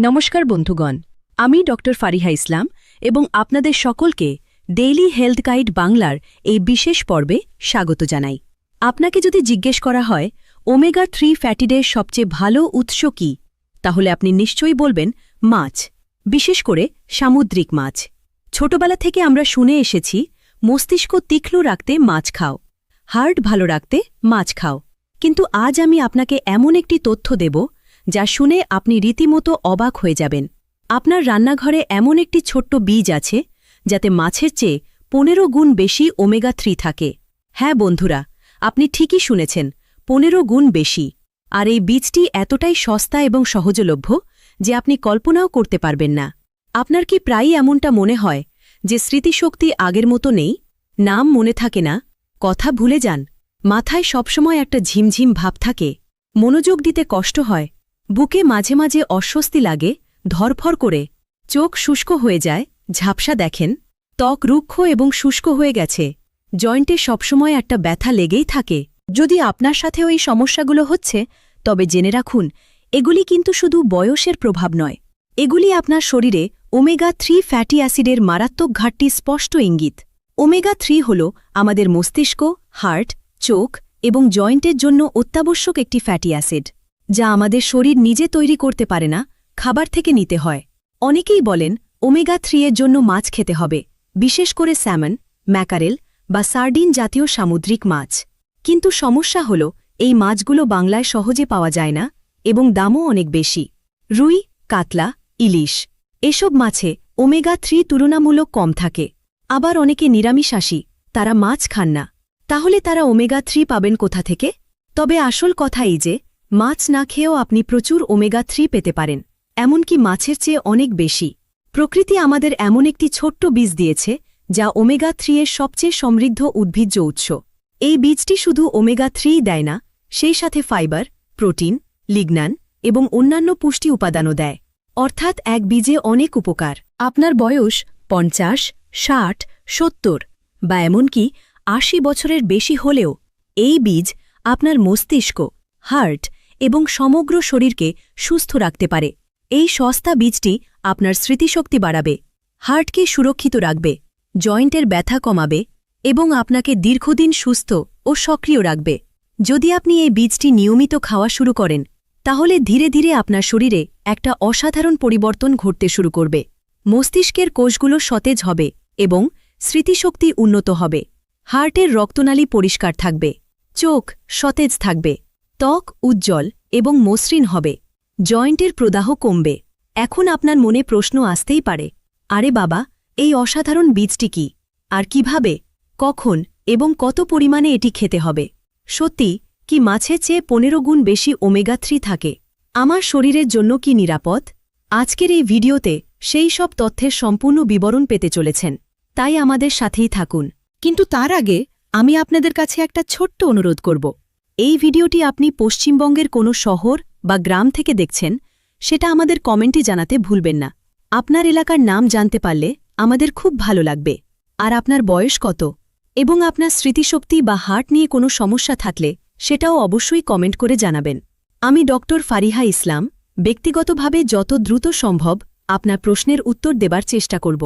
নমস্কার বন্ধুগণ, আমি ডক্টর ফারিহা ইসলাম এবং আপনাদের সকলকে ডেইলি হেলথ গাইড বাংলার এই বিশেষ পর্বে স্বাগত জানাই। আপনাকে যদি জিজ্ঞেস করা হয়, ওমেগা থ্রি ফ্যাটিডের সবচেয়ে ভালো উৎস কি? তাহলে আপনি নিশ্চয়ই বলবেন মাছ, বিশেষ করে সামুদ্রিক মাছ। ছোটবেলা থেকে আমরা শুনে এসেছি, মস্তিষ্ক তীক্ষ্ণ রাখতে মাছ খাও, হার্ট ভালো রাখতে মাছ খাও। কিন্তু আজ আমি আপনাকে এমন একটি তথ্য দেব যা শুনে আপনি রীতিমতো অবাক হয়ে যাবেন। আপনার রান্নাঘরে এমন একটি ছোট্ট বীজ আছে, যাতে মাছের চেয়ে পনেরো গুণ বেশি ওমেগা থ্রি থাকে। হ্যাঁ বন্ধুরা, আপনি ঠিকই শুনেছেন, পনেরো গুণ বেশি। আর এই বীজটি এতটাই সস্তা এবং সহজলভ্য যে আপনি কল্পনাও করতে পারবেন না। আপনার কি প্রায়ই এমনটা মনে হয়, যে স্মৃতিশক্তি আগের মতো নেই? নাম মনে থাকে না, কথা ভুলে যান, মাথায় সবসময় একটা ঝিমঝিম ভাব থাকে, মনোযোগ দিতে কষ্ট হয় বুকে মাঝে মাঝে অস্বস্তি লাগে, ধরফর করে, চোখ শুষ্ক হয়ে যায়, ঝাপসা দেখেন, ত্বক রুক্ষ এবং শুষ্ক হয়ে গেছে, জয়েন্টে সবসময় একটা ব্যথা লেগেই থাকে। যদি আপনার সাথেও এই সমস্যাগুলো হচ্ছে, তবে জেনে রাখুন, এগুলি কিন্তু শুধু বয়সের প্রভাব নয়। এগুলি আপনার শরীরে ওমেগা থ্রি ফ্যাটি অ্যাসিডের মারাত্মক ঘাটটি স্পষ্ট ইঙ্গিত। ওমেগা থ্রি হল আমাদের মস্তিষ্ক, হার্ট, চোখ এবং জয়েন্টের জন্য অত্যাবশ্যক একটি ফ্যাটি অ্যাসিড। যা আমাদের শরীর নিজে তৈরি করতে পারে না, খাবার থেকে নিতে হয়। অনেকেই বলেন ওমেগা থ্রি এর জন্য মাছ খেতে হবে, বিশেষ করে স্যামন, ম্যাকারেল বা সার্ডিন জাতীয় সামুদ্রিক মাছ। কিন্তু সমস্যা হল, এই মাছগুলো বাংলায় সহজে পাওয়া যায় না এবং দামও অনেক বেশি। রুই, কাতলা, ইলিশ, এসব মাছে ওমেগা থ্রি তুলনামূলক কম থাকে। আবার অনেকে নিরামিষাসী তারা মাছ খান না। তাহলে তারা ওমেগা থ্রি পাবেন কোথা থেকে? তবে আসল কথা এই যে মাছ না খেয়েও আপনি প্রচুর ওমেগা থ্রি পেতে পারেন। এমনকি মাছের চেয়ে অনেক বেশি। প্রকৃতি আমাদের এমন একটি ছোট্ট বীজ দিয়েছে, যা ওমেগা থ্রি এর সবচেয়ে সমৃদ্ধ উদ্ভিজ্জ উৎস। এই বীজটি শুধু ওমেগা থ্রি দেয় না, সেই সাথে ফাইবার, প্রোটিন, লিগনান এবং অন্যান্য পুষ্টি উপাদানও দেয়। অর্থাৎ এক বীজে অনেক উপকার। আপনার বয়স পঞ্চাশ, ষাট, সত্তর বা এমনকি আশি বছরের বেশি হলেও এই বীজ আপনার মস্তিষ্ক, হার্ট এবং সমগ্র শরীরকে সুস্থ রাখতে পারে। এই সস্তা বীজটি আপনার স্মৃতিশক্তি বাড়াবে, হার্টকে সুরক্ষিত রাখবে, জয়েন্টের ব্যথা কমাবে এবং আপনাকে দীর্ঘদিন সুস্থ ও সক্রিয় রাখবে। যদি আপনি এই বীজটি নিয়মিত খাওয়া শুরু করেন, তাহলে ধীরে ধীরে আপনার শরীরে একটা অসাধারণ পরিবর্তন ঘটতে শুরু করবে। মস্তিষ্কের কোষগুলো সতেজ হবে এবং স্মৃতিশক্তি উন্নত হবে। হার্টের রক্তনালী পরিষ্কার থাকবে, চোখ সতেজ থাকবে। ত্বক উজ্জ্বল এবং মসৃণ হবে। জয়েন্টের প্রদাহ কমবে। এখন আপনার মনে প্রশ্ন আসতেই পারে, আরে বাবা, এই অসাধারণ বীজটি কি? আর কীভাবে? কখন? এবং কত পরিমাণে এটি খেতে হবে? সত্যি, কি মাছের চেয়ে পনেরো গুণ বেশি ওমেগা থ্রি থাকে? আমার শরীরের জন্য কি নিরাপদ? আজকের এই ভিডিওতে সেই সব তথ্যের সম্পূর্ণ বিবরণ পেতে চলেছেন। তাই আমাদের সাথেই থাকুন। কিন্তু তার আগে আমি আপনাদের কাছে একটা ছোট্ট অনুরোধ করব। এই ভিডিওটি আপনি পশ্চিমবঙ্গের কোনো শহর বা গ্রাম থেকে দেখছেন, সেটা আমাদের কমেন্টে জানাতে ভুলবেন না। আপনার এলাকার নাম জানতে পারলে আমাদের খুব ভালো লাগবে। আর আপনার বয়স কত? এবং আপনার স্মৃতিশক্তি বা হার্ট নিয়ে কোনো সমস্যা থাকলে সেটাও অবশ্যই কমেন্ট করে জানাবেন। আমি ডক্টর ফারিহা ইসলাম, ব্যক্তিগতভাবে যত দ্রুত সম্ভব আপনার প্রশ্নের উত্তর দেবার চেষ্টা করব।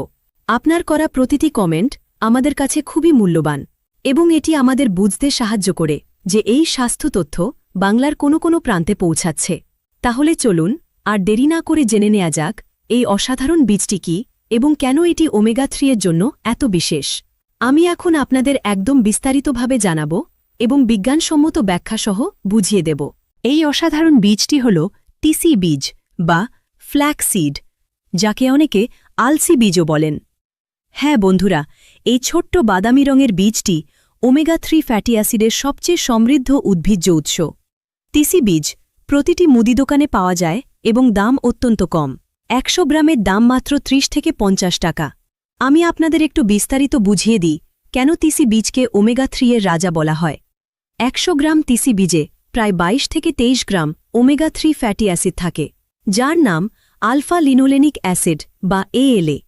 আপনার করা প্রতিটি কমেন্ট আমাদের কাছে খুবই মূল্যবান এবং এটি আমাদের বুঝতে সাহায্য করে। যে এই স্বাস্থ্য তথ্য বাংলার কোনো কোনো প্রান্তে পৌঁছাচ্ছে। তাহলে চলুন আর দেরি না করে জেনে নেওয়া যাক, এই অসাধারণ বীজটি কি এবং কেন এটি ওমেগা থ্রি এর জন্য এত বিশেষ। আমি এখন আপনাদের একদম বিস্তারিতভাবে জানাব এবং বিজ্ঞানসম্মত ব্যাখ্যাসহ বুঝিয়ে দেব। এই অসাধারণ বীজটি হল টিসি বীজ বা ফ্ল্যাক্সিড যাকে অনেকে আলসি বীজও বলেন। হ্যাঁ বন্ধুরা, এই ছোট্ট বাদামি রঙের বীজটি ওমেগা থ্রি ফ্যাটি অ্যাসিডের সবচেয়ে সমৃদ্ধ উদ্ভিজ্জ উৎস। তিসি বীজ প্রতিটি মুদি দোকানে পাওয়া যায় এবং দাম অত্যন্ত কম। একশো গ্রামের দাম মাত্র ত্রিশ থেকে পঞ্চাশ টাকা। আমি আপনাদের একটু বিস্তারিত বুঝিয়ে দিই, কেন তিসি বীজকে ওমেগা থ্রি এর রাজা বলা হয়। একশো গ্রাম তিসি বীজে প্রায় ২২ থেকে ২৩ gram omega three fatty acid থাকে, যার নাম আলফা লিনোলেনিক অ্যাসিড বা এএলএ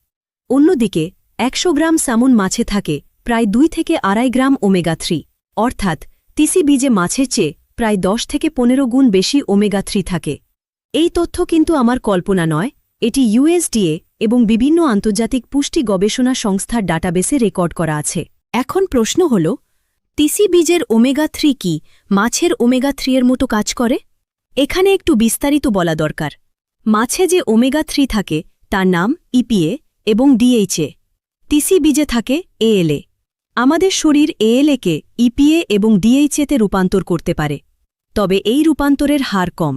অন্যদিকে একশো গ্রাম সামন মাছে থাকে প্রায় দুই থেকে আড়াই গ্রাম ওমেগা থ্রি। অর্থাৎ তিসি বীজে মাছের চেয়ে প্রায় দশ থেকে পনেরো গুণ বেশি ওমেগা থ্রি থাকে। এই তথ্য কিন্তু আমার কল্পনা নয়, এটি ইউএসডিএ এবং বিভিন্ন আন্তর্জাতিক পুষ্টি গবেষণা সংস্থার ডাটাবেসে রেকর্ড করা আছে। এখন প্রশ্ন হল তিসি বীজের ওমেগা থ্রি কি মাছের ওমেগা থ্রি এর মতো কাজ করে? এখানে একটু বিস্তারিত বলা দরকার। মাছে যে ওমেগা থ্রি থাকে, তার নাম ইপিএ এবং ডিএইচএ তিসি বীজে থাকে এএলএ আমাদের শরীর এএলএকে, ইপিএ এবং ডিএইচএতে রূপান্তর করতে পারে। তবে এই রূপান্তরের হার কম।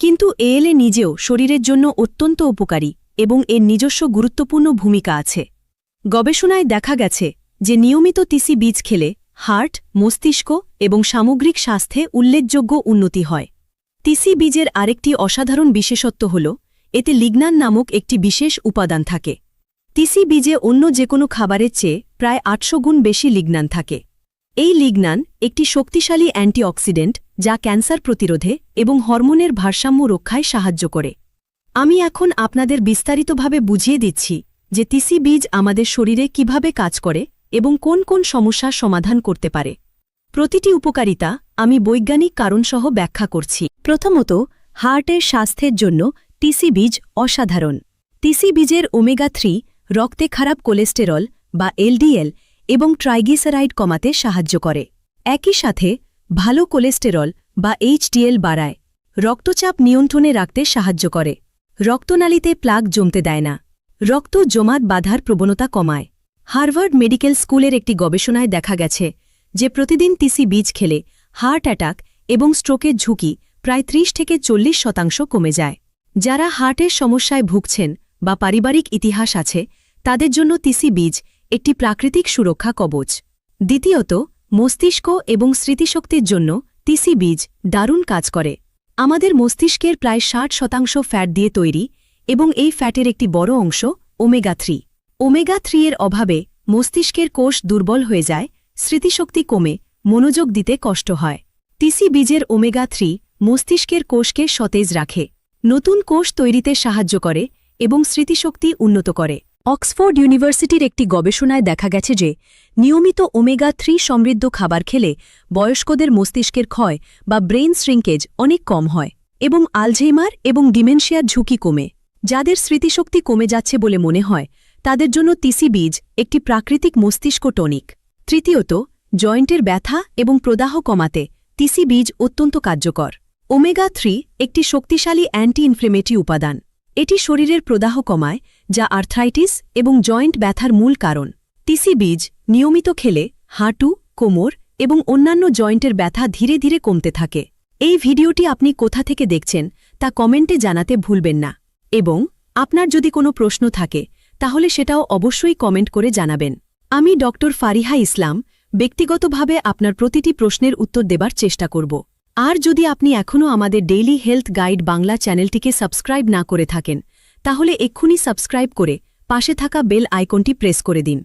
কিন্তু এএলএ নিজেও শরীরের জন্য অত্যন্ত উপকারী এবং এর নিজস্ব গুরুত্বপূর্ণ ভূমিকা আছে। গবেষণায় দেখা গেছে যে নিয়মিত তিসি বীজ খেলে হার্ট, মস্তিষ্ক এবং সামগ্রিক স্বাস্থ্যে উল্লেখযোগ্য উন্নতি হয়। তিসি বীজের আরেকটি অসাধারণ বিশেষত্ব হল, এতে লিগনান নামক একটি বিশেষ উপাদান থাকে। তিসি বীজে অন্য যে কোনো খাবারের চেয়ে প্রায় আটশো গুণ বেশি লিগনান থাকে। এই লিগনান একটি শক্তিশালী অ্যান্টিঅক্সিডেন্ট যা ক্যান্সার প্রতিরোধে এবং হরমোনের ভারসাম্য রক্ষায় সাহায্য করে। আমি এখন আপনাদের বিস্তারিতভাবে বুঝিয়ে দিচ্ছি যে তিসি বীজ আমাদের শরীরে কীভাবে কাজ করে এবং কোন কোন সমস্যার সমাধান করতে পারে। প্রতিটি উপকারিতা আমি বৈজ্ঞানিক কারণসহ ব্যাখ্যা করছি। প্রথমত, হার্টের স্বাস্থ্যের জন্য টিসি বীজ অসাধারণ। টিসি বীজের ওমেগা থ্রি রক্তে খারাপ কোলেস্টেরল বা এলডিএল এবং ট্রাইগ্লিসারাইড কমাতে সাহায্য করে। একই সাথে, ভালো কোলেস্টেরল বা এইচডিএল বাড়ায়। রক্তচাপ নিয়ন্ত্রণে রাখতে সাহায্য করে। রক্তনালীতে প্লাগ জমতে দেয় না। রক্ত জমাট বাধার প্রবণতা কমায়। হার্ভার্ড মেডিকেল স্কুলের একটি গবেষণায় দেখা গেছে যে প্রতিদিন তিসি বীজ খেলে হার্ট অ্যাটাক এবং স্ট্রোকের ঝুঁকি প্রায় ত্রিশ থেকে চল্লিশ শতাংশ কমে যায়। যারা হার্টের সমস্যায় ভুগছেন বা পারিবারিক ইতিহাস আছে, তাদের জন্য তিসি বীজ একটি প্রাকৃতিক সুরক্ষা কবচ। দ্বিতীয়ত, মস্তিষ্ক এবং স্মৃতিশক্তির জন্য তিসি বীজ দারুণ কাজ করে। আমাদের মস্তিষ্কের প্রায় ষাট শতাংশ ফ্যাট দিয়ে তৈরি এবং এই ফ্যাটের একটি বড় অংশ ওমেগা থ্রি। ওমেগা থ্রি এর অভাবে মস্তিষ্কের কোষ দুর্বল হয়ে যায়, স্মৃতিশক্তি কমে, মনোযোগ দিতে কষ্ট হয়। তিসি বীজের ওমেগা থ্রি মস্তিষ্কের কোষকে সতেজ রাখে। নতুন কোষ তৈরিতে সাহায্য করে এবং স্মৃতিশক্তি উন্নত করে। অক্সফোর্ড ইউনিভার্সিটির একটি গবেষণায় দেখা গেছে যে, নিয়মিত ওমেগা থ্রি সমৃদ্ধ খাবার খেলে বয়স্কদের মস্তিষ্কের ক্ষয় বা ব্রেইন শ্রিঙ্কেজ অনেক কম হয় এবং আলঝেইমার এবং ডিমেনশিয়ার ঝুঁকি কমে। যাদের স্মৃতিশক্তি কমে যাচ্ছে বলে মনে হয়, তাদের জন্য তিসি বীজ একটি প্রাকৃতিক মস্তিষ্ক টনিক। তৃতীয়ত, জয়েন্টের ব্যথা এবং প্রদাহ কমাতে তিসি বীজ অত্যন্ত কার্যকর। ওমেগা থ্রি একটি শক্তিশালী অ্যান্টি ইনফ্লেমেটরি উপাদান। এটি শরীরের প্রদাহ কমায়, যা আর্থ্রাইটিস এবং জয়েন্ট ব্যথার মূল কারণ। তিসি বীজ নিয়মিত খেলে হাঁটু, কোমর এবং অন্যান্য জয়েন্টের ব্যথা ধীরে ধীরে কমতে থাকে। এই ভিডিওটি আপনি কোথা থেকে দেখছেন, তা কমেন্টে জানাতে ভুলবেন না। এবং আপনার যদি কোনো প্রশ্ন থাকে, তাহলে সেটাও অবশ্যই কমেন্ট করে জানাবেন। আমি ডক্টর ফারিহা ইসলাম, ব্যক্তিগতভাবে আপনার প্রতিটি প্রশ্নের উত্তর দেবার চেষ্টা করব। আর যদি আপনি এখনও আমাদের ডেইলি হেলথ গাইড বাংলা চ্যানেলটিকে সাবস্ক্রাইব না করে থাকেন, তাহলে এক্ষুনি সাবস্ক্রাইব করে পাশে থাকা বেল আইকনটি প্রেস করে দিন,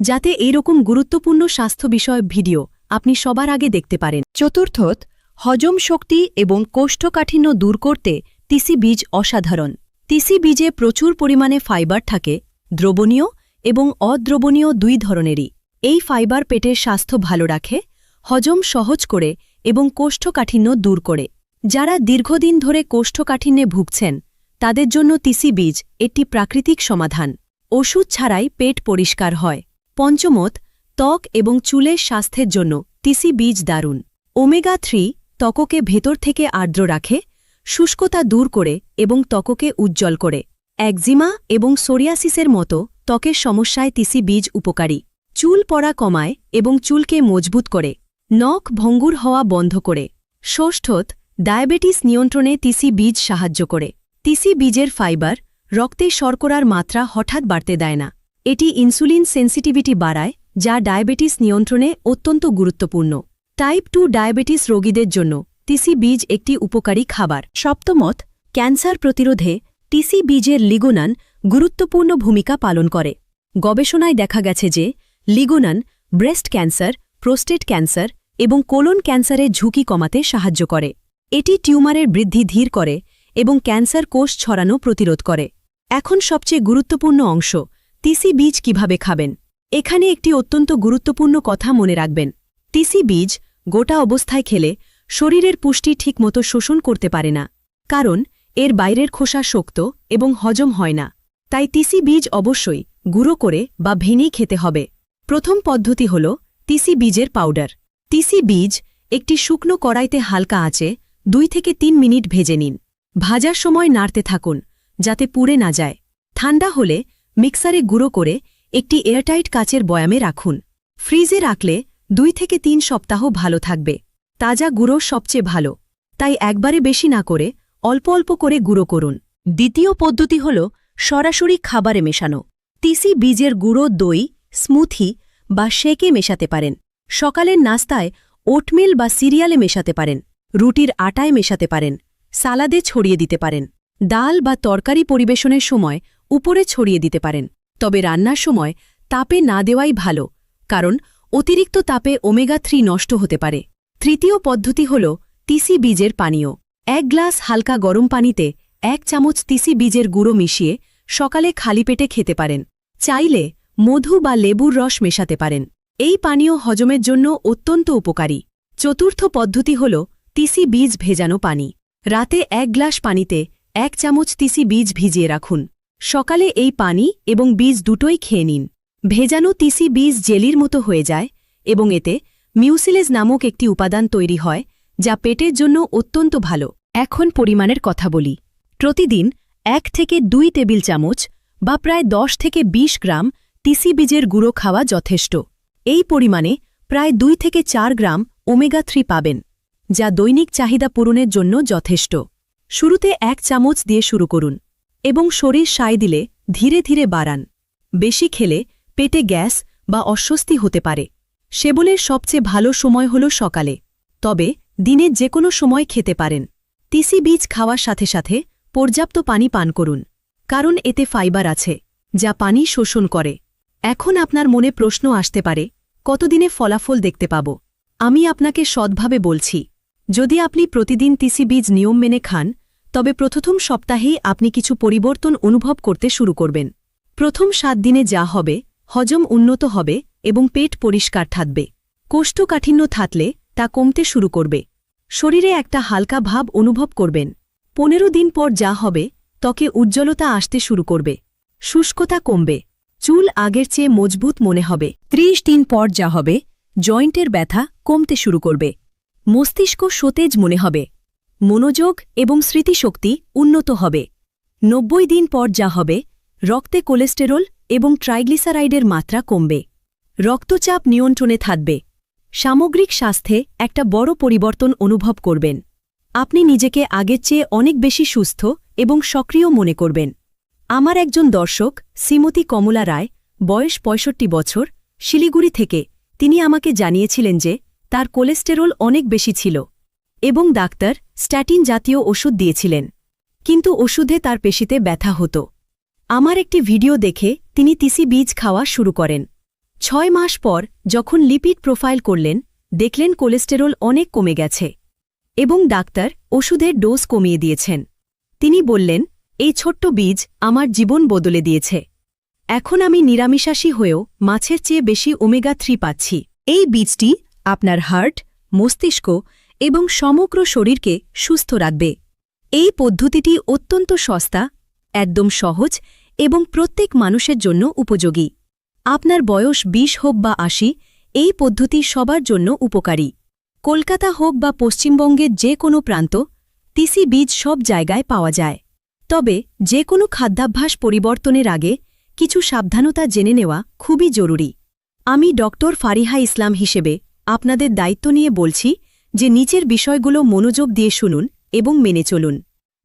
যাতে এইরকম গুরুত্বপূর্ণ স্বাস্থ্য বিষয়ক ভিডিও আপনি সবার আগে দেখতে পারেন। চতুর্থত, হজম শক্তি এবং কোষ্ঠকাঠিন্য দূর করতে তিসি বীজ অসাধারণ। তিসি বীজে প্রচুর পরিমাণে ফাইবার থাকে, দ্রবণীয় এবং অদ্রবণীয় দুই ধরনেরই। এই ফাইবার পেটের স্বাস্থ্য ভালো রাখে, হজম সহজ করে এবং কোষ্ঠকাঠিন্য দূর করে। যারা দীর্ঘদিন ধরে কোষ্ঠকাঠিন্যে ভুগছেন, তাদের জন্য তিসি বীজ একটি প্রাকৃতিক সমাধান। ওষুধ ছাড়াই পেট পরিষ্কার হয়। পঞ্চমত, ত্বক এবং চুলের স্বাস্থ্যের জন্য তিসি বীজ দারুণ। ওমেগা থ্রি ত্বককে ভেতর থেকে আর্দ্র রাখে, শুষ্কতা দূর করে এবং ত্বককে উজ্জ্বল করে। একজিমা এবং সোরিয়াসিসের মতো ত্বকের সমস্যায় তিসি বীজ উপকারী। চুল পড়া কমায় এবং চুলকে মজবুত করে। নখ ভঙ্গুর হওয়া বন্ধ করে। ষষ্ঠত, ডায়াবেটিস নিয়ন্ত্রণে তিসি বীজ সাহায্য করে। তিসি বীজের ফাইবার রক্তে শর্করার মাত্রা হঠাৎ বাড়তে দেয় না। এটি ইনসুলিন সেন্সিটিভিটি বাড়ায়, যা ডায়াবেটিস নিয়ন্ত্রণে অত্যন্ত গুরুত্বপূর্ণ। টাইপ টু ডায়াবেটিস রোগীদের জন্য তিসি বীজ একটি উপকারী খাবার। সপ্তমত, ক্যান্সার প্রতিরোধে টিসি বীজের লিগোনান গুরুত্বপূর্ণ ভূমিকা পালন করে। গবেষণায় দেখা গেছে যে lignan breast cancer, prostate cancer এবং কোলন ক্যান্সারের ঝুঁকি কমাতে সাহায্য করে। এটি টিউমারের বৃদ্ধি ধীর করে এবং ক্যান্সার কোষ ছড়ানো প্রতিরোধ করে। এখন সবচেয়ে গুরুত্বপূর্ণ অংশ তিসি বীজ কীভাবে খাবেন? এখানে একটি অত্যন্ত গুরুত্বপূর্ণ কথা মনে রাখবেন। তিসি বীজ গোটা অবস্থায় খেলে শরীরের পুষ্টি ঠিকমতো শোষণ করতে পারে না, কারণ এর বাইরের খোসা শক্ত এবং হজম হয় না। তাই তিসি বীজ অবশ্যই গুঁড়ো করে বা ভেঙেই খেতে হবে। প্রথম পদ্ধতি হল তিসি বীজের পাউডার। তিসি বীজ একটি শুকনো কড়াইতে হালকা আঁচে দুই থেকে তিন মিনিট ভেজে নিন। ভাজার সময় নাড়তে থাকুন, যাতে পুড়ে না যায়। ঠান্ডা হলে মিক্সারে গুঁড়ো করে একটি এয়ারটাইট কাচের বয়ামে রাখুন। ফ্রিজে রাখলে দুই থেকে তিন সপ্তাহ ভালো থাকবে। তাজা গুঁড়ো সবচেয়ে ভালো। তাই একবারে বেশি না করে অল্প অল্প করে গুঁড়ো করুন। দ্বিতীয় পদ্ধতি হল সরাসরি খাবারে মেশানো। তিসি বীজের গুঁড়ো, দই, স্মুথি বা শেকে মেশাতে পারেন। সকালের নাস্তায় ওটমিল বা সিরিয়ালে মেশাতে পারেন, রুটির আটায় মেশাতে পারেন, সালাদে ছড়িয়ে দিতে পারেন, ডাল বা তরকারি পরিবেশনের সময় উপরে ছড়িয়ে দিতে পারেন, তবে রান্নার সময় তাপে না দেওয়াই ভালো, কারণ অতিরিক্ত তাপে ওমেগা থ্রি নষ্ট হতে পারে। তৃতীয় পদ্ধতি হল তিসি বীজের পানীয়। এক গ্লাস হালকা গরম পানিতে এক চামচ তিসি বীজের গুঁড়ো মিশিয়ে সকালে খালি পেটে খেতে পারেন। চাইলে মধু বা লেবুর রস মেশাতে পারেন। এই পানীয় হজমের জন্য অত্যন্ত উপকারী। চতুর্থ পদ্ধতি হল তিসি বীজ ভেজানো পানি। রাতে এক গ্লাস পানিতে এক চামচ তিসি বীজ ভিজিয়ে রাখুন। সকালে এই পানি এবং বীজ দুটোই খেয়ে নিন। ভেজানো তিসি বীজ জেলির মতো হয়ে যায় এবং এতে মিউসিলেজ নামক একটি উপাদান তৈরি হয়, যা পেটের জন্য অত্যন্ত ভালো। এখন পরিমাণের কথা বলি। প্রতিদিন এক থেকে দুই টেবিল চামচ বা প্রায় দশ থেকে ২০ গ্রাম তিসি বীজের গুঁড়ো খাওয়া যথেষ্ট। এই পরিমাণে প্রায় দুই থেকে চার গ্রাম ওমেগা থ্রি পাবেন, যা দৈনিক চাহিদা পূরণের জন্য যথেষ্ট। শুরুতে এক চামচ দিয়ে শুরু করুন এবং শরীর সায় দিলে ধীরে ধীরে বাড়ান। বেশি খেলে পেটে গ্যাস বা অস্বস্তি হতে পারে। সেবলের সবচেয়ে ভালো সময় হল সকালে। তবে দিনে যে কোনো সময় খেতে পারেন। তিসি বীজ খাওয়ার সাথে সাথে পর্যাপ্ত পানি পান করুন, কারণ এতে ফাইবার আছে, যা পানি শোষণ করে। এখন আপনার মনে প্রশ্ন আসতে পারে, কতদিনে ফলাফল দেখতে পাব? আমি আপনাকে সৎভাবে বলছি, যদি আপনি প্রতিদিন তিসি বীজ নিয়ম মেনে খান, তবে প্রথম সপ্তাহেই আপনি কিছু পরিবর্তন অনুভব করতে শুরু করবেন। প্রথম সাত দিনে যা হবে, হজম উন্নত হবে এবং পেট পরিষ্কার থাকবে। কোষ্ঠকাঠিন্য থাকলে তা কমতে শুরু করবে। শরীরে একটা হালকা ভাব অনুভব করবেন। পনেরো দিন পর যা হবে, ত্বকে উজ্জ্বলতা আসতে শুরু করবে। শুষ্কতা কমবে। চুল আগের চেয়ে মজবুত মনে হবে। ত্রিশ দিন পর যা হবে, জয়েন্টের ব্যথা কমতে শুরু করবে। মস্তিষ্ক সতেজ মনে হবে। মনোযোগ এবং স্মৃতিশক্তি উন্নত হবে। নব্বই দিন পর যা হবে, রক্তে কোলেস্টেরল এবং ট্রাইগ্লিসারাইডের মাত্রা কমবে। রক্তচাপ নিয়ন্ত্রণে থাকবে। সামগ্রিক স্বাস্থ্যে একটা বড় পরিবর্তন অনুভব করবেন। আপনি নিজেকে আগের চেয়ে অনেক বেশি সুস্থ এবং সক্রিয় মনে করবেন। আমার একজন দর্শক, শ্রীমতী কমলা রায়, বয়স পঁয়ষট্টি বছর, শিলিগুড়ি থেকে। তিনি আমাকে জানিয়েছিলেন যে, তার কোলেস্টেরল অনেক বেশি ছিল এবং ডাক্তার স্ট্যাটিন জাতীয় ওষুধ দিয়েছিলেন। কিন্তু ওষুধে তার পেশিতে ব্যথা হতো। আমার একটি ভিডিও দেখে তিনি তিসি বীজ খাওয়া শুরু করেন। ছয় মাস পর যখন লিপিড প্রোফাইল করলেন, দেখলেন কোলেস্টেরল অনেক কমে গেছে এবং ডাক্তার ওষুধের ডোজ কমিয়ে দিয়েছেন। তিনি বললেন এই ছোট্ট বীজ আমার জীবন বদলে দিয়েছে। এখন আমি নিরামিষাসী হয়েও মাছের চেয়ে বেশি ওমেগা থ্রি পাচ্ছি। এই বীজটি আপনার হার্ট, মস্তিষ্ক এবং সমগ্র শরীরকে সুস্থ রাখবে। এই পদ্ধতিটি অত্যন্ত সস্তা, একদম সহজ এবং প্রত্যেক মানুষের জন্য উপযোগী। আপনার বয়স ২০ হোক বা আশি, এই পদ্ধতি সবার জন্য উপকারী। কলকাতা হোক বা পশ্চিমবঙ্গের যে কোনো প্রান্ত, তিসি বীজ সব জায়গায় পাওয়া যায়। তবে যে কোনো খাদ্যাভ্যাস পরিবর্তনের আগে কিছু সাবধানতা জেনে নেওয়া খুবই জরুরি। আমি ডক্টর ফারিহা ইসলাম হিসেবে আপনাদের দায়িত্ব নিয়ে বলছি যে নিচের বিষয়গুলো মনোযোগ দিয়ে শুনুন এবং মেনে চলুন।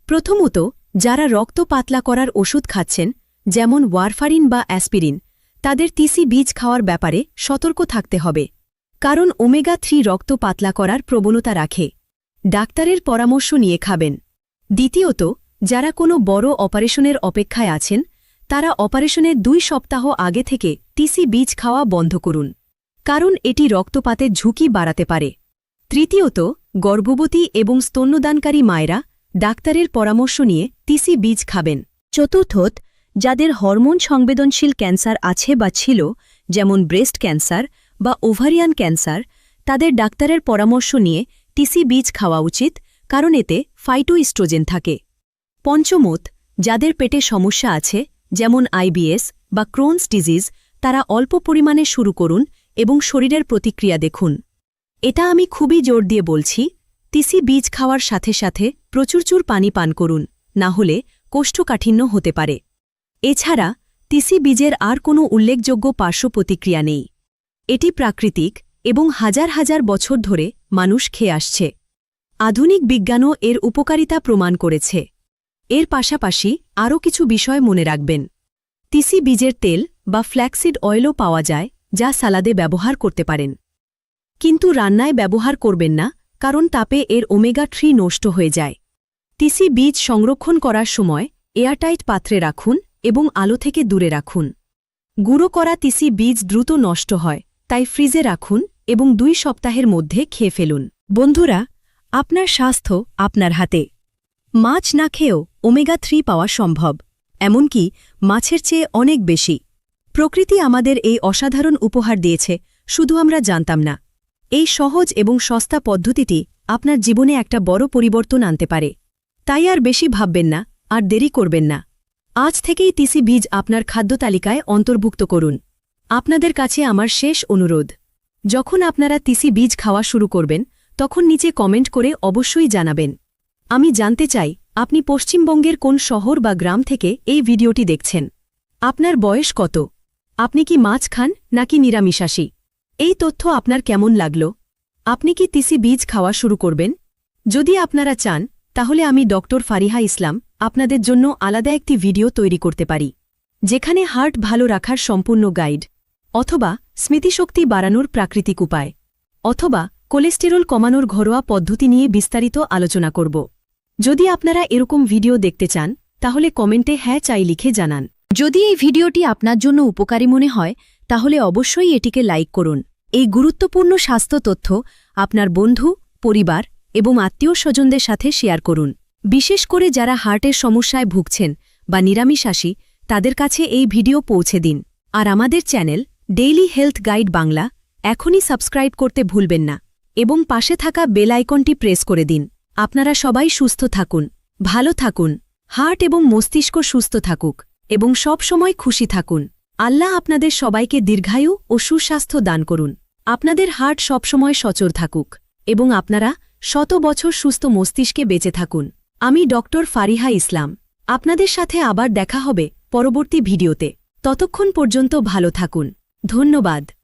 প্রথমত, যারা রক্ত পাতলা করার ওষুধ খাচ্ছেন, যেমন ওয়ারফারিন বা অ্যাসপিরিন, তাদের তিসি বীজ খাওয়ার ব্যাপারে সতর্ক থাকতে হবে। কারণ ওমেগা থ্রি রক্ত পাতলা করার প্রবণতা রাখে। ডাক্তারের পরামর্শ নিয়ে খাবেন। দ্বিতীয়ত যারা কোনো বড় অপারেশনের অপেক্ষায় আছেন, তারা অপারেশনের দুই সপ্তাহ আগে থেকে টিসি বীজ খাওয়া বন্ধ করুন, কারণ এটি রক্তপাতের ঝুঁকি বাড়াতে পারে। তৃতীয়ত, গর্ভবতী এবং স্তন্যদানকারী মায়েরা ডাক্তারের পরামর্শ নিয়ে তিসি বীজ খাবেন। চতুর্থত, যাদের হরমোন সংবেদনশীল ক্যান্সার আছে বা ছিল, যেমন ব্রেস্ট ক্যান্সার বা ওভারিয়ান ক্যান্সার, তাদের ডাক্তারের পরামর্শ নিয়ে টিসি বীজ খাওয়া উচিত, কারণ এতে ফাইটোইস্ট্রোজেন থাকে। পঞ্চমত, যাদের পেটে সমস্যা আছে, যেমন আইবিএস বা ক্রোনস ডিজিজ, তারা অল্প পরিমাণে শুরু করুন এবং শরীরের প্রতিক্রিয়া দেখুন। এটা আমি খুবই জোর দিয়ে বলছি তিসি বীজ খাওয়ার সাথে সাথে প্রচুরচুর পানি পান করুন, না হলে কোষ্ঠকাঠিন্য হতে পারে। এছাড়া তিসি বীজের আর কোনো উল্লেখযোগ্য পার্শ্ব প্রতিক্রিয়া নেই। এটি প্রাকৃতিক এবং হাজার হাজার বছর ধরে মানুষ খেয়ে আসছে। আধুনিক বিজ্ঞানও এর উপকারিতা প্রমাণ করেছে। এর পাশাপাশি আরও কিছু বিষয় মনে রাখবেন। তিসি বীজের তেল বা ফ্ল্যাক্সিড অয়েলও পাওয়া যায়, যা সালাদে ব্যবহার করতে পারেন। কিন্তু রান্নায় ব্যবহার করবেন না, কারণ তাপে এর ওমেগা থ্রি নষ্ট হয়ে যায়। তিসি বীজ সংরক্ষণ করার সময় এয়ারটাইট পাত্রে রাখুন এবং আলো থেকে দূরে রাখুন। গুঁড়ো করা তিসি বীজ দ্রুত নষ্ট হয়, তাই ফ্রিজে রাখুন এবং দুই সপ্তাহের মধ্যে খেয়ে ফেলুন। বন্ধুরা, আপনার স্বাস্থ্য আপনার হাতে। মাছ না খেয়েও ওমেগা থ্রি পাওয়া সম্ভব, এমনকি মাছের চেয়ে অনেক বেশি। প্রকৃতি আমাদের এই অসাধারণ উপহার দিয়েছে, শুধু আমরা জানতাম না। এই সহজ এবং সস্তা পদ্ধতিটি আপনার জীবনে একটা বড় পরিবর্তন আনতে পারে। তাই আর বেশি ভাববেন না, আর দেরি করবেন না। আজ থেকেই তিসি বীজ আপনার খাদ্য তালিকায় অন্তর্ভুক্ত করুন। আপনাদের কাছে আমার শেষ অনুরোধ। যখন আপনারা তিসি বীজ খাওয়া শুরু করবেন, তখন নিচে কমেন্ট করে অবশ্যই জানাবেন। আমি জানতে চাই আপনি পশ্চিমবঙ্গের কোন শহর বা গ্রাম থেকে এই ভিডিওটি দেখছেন? আপনার বয়স কত? আপনি কি মাছ খান নাকি নিরামিষাসী এই তথ্য আপনার কেমন লাগল? আপনি কি তিসি বীজ খাওয়া শুরু করবেন? যদি আপনারা চান, তাহলে আমি ডক্টর ফারিহা ইসলাম আপনাদের জন্য আলাদা একটি ভিডিও তৈরি করতে পারি, যেখানে হার্ট ভালো রাখার সম্পূর্ণ গাইড, অথবা স্মৃতিশক্তি বাড়ানোর প্রাকৃতিক উপায়, অথবা কোলেস্টেরল কমানোর ঘরোয়া পদ্ধতি নিয়ে বিস্তারিত আলোচনা করব। যদি আপনারা এরকম ভিডিও দেখতে চান, তাহলে কমেন্টে হ্যাঁ চাই লিখে জানান। যদি এই ভিডিওটি আপনার জন্য উপকারী মনে হয়, তাহলে অবশ্যই এটিকে লাইক করুন। এই গুরুত্বপূর্ণ স্বাস্থ্য তথ্য আপনার বন্ধু, পরিবার এবং আত্মীয় স্বজনদের সাথে শেয়ার করুন। বিশেষ করে যারা হার্টের সমস্যায় ভুগছেন বা নিরামিষাসী তাদের কাছে এই ভিডিও পৌঁছে দিন। আর আমাদের channel daily health guide Bangla এখনই সাবস্ক্রাইব করতে ভুলবেন না এবং পাশে থাকা বেল আইকনটি প্রেস করে দিন। আপনারা সবাই সুস্থ থাকুন, ভালো থাকুন, হার্ট এবং মস্তিষ্ক সুস্থ থাকুক, এবং সব সময় খুশি থাকুন। আল্লাহ আপনাদের সবাইকে দীর্ঘায়ু ও সুস্বাস্থ্য দান করুন। আপনাদের হার্ট সবসময় সচর থাকুক, এবং আপনারা শত বছর সুস্থ মস্তিষ্কে বেঁচে থাকুন। আমি ডক্টর ফারিহা ইসলাম। আপনাদের সাথে আবার দেখা হবে পরবর্তী ভিডিওতে। ততক্ষণ পর্যন্ত ভালো থাকুন। ধন্যবাদ।